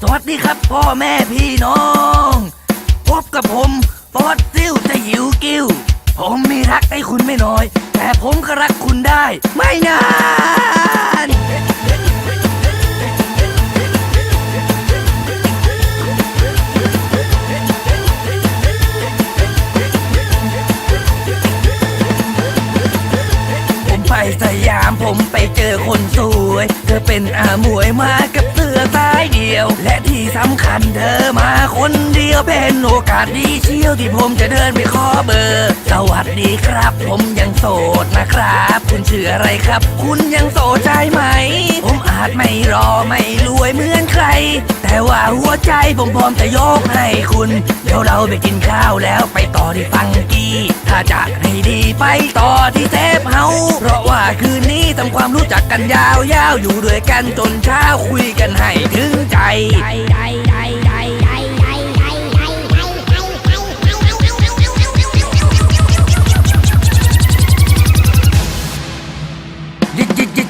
สวัสดีครับพ่อแม่พี่น้อง พบกับผมฟอสซิลจะหิวกิ้ว ผมมีรักให้คุณไม่น้อย แต่ผมก็รักคุณได้ ไม่นานผมไปสยามผมไปเจอคนสวย เธอเป็นอาหมวยมาก ยเดียว และที่สำคัญเธอมา คนเดียวเป็นโอกาสดีเชียวที่ผมจะเดินไปขอเบอร์ สวัสดีครับ ผมยังโสดนะครับ คุณชื่ออะไรครับ คุณยังโสดใช่ไหม ผมอาจไม่รอไม่รวยเหมือนใคร แต่ว่าหัวใจผมพร้อมจะยกให้คุณ เดี๋ยวเราไปกินข้าวแล้วไปต่อที่ฟังกี้ถ้าจะให้ดีไปต่อที่เทปเฮาเพราะว่าคืนนี้ทำความรู้จักกันยาวๆอยู่ด้วยกันจนเช้าคุยกันให้ถึงใจ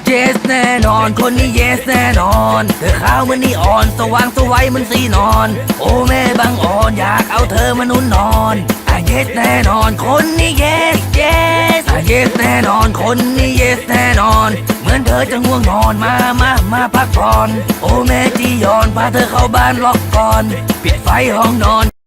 ดยิดยิดเยสแน่นอน คนนี้เยสแน่นอน เธอขาวเหมันนี่อ่อน สว่างสวัยเหมันสีนอน โอ้แม่บางอ่อน อยากเอาเธอมานุ่นนอนอะเยสแน่นอน คนนี้เยสเยสอะเยสแน่นอน คนนี้เยสแน่นอน เหมือนเธอจะง่วงนอนมา มา มาพักผ่อน โอ้แม่จียอน พาเธอเข้าบ้านล็อกก่อน ปิดไฟห้องนอน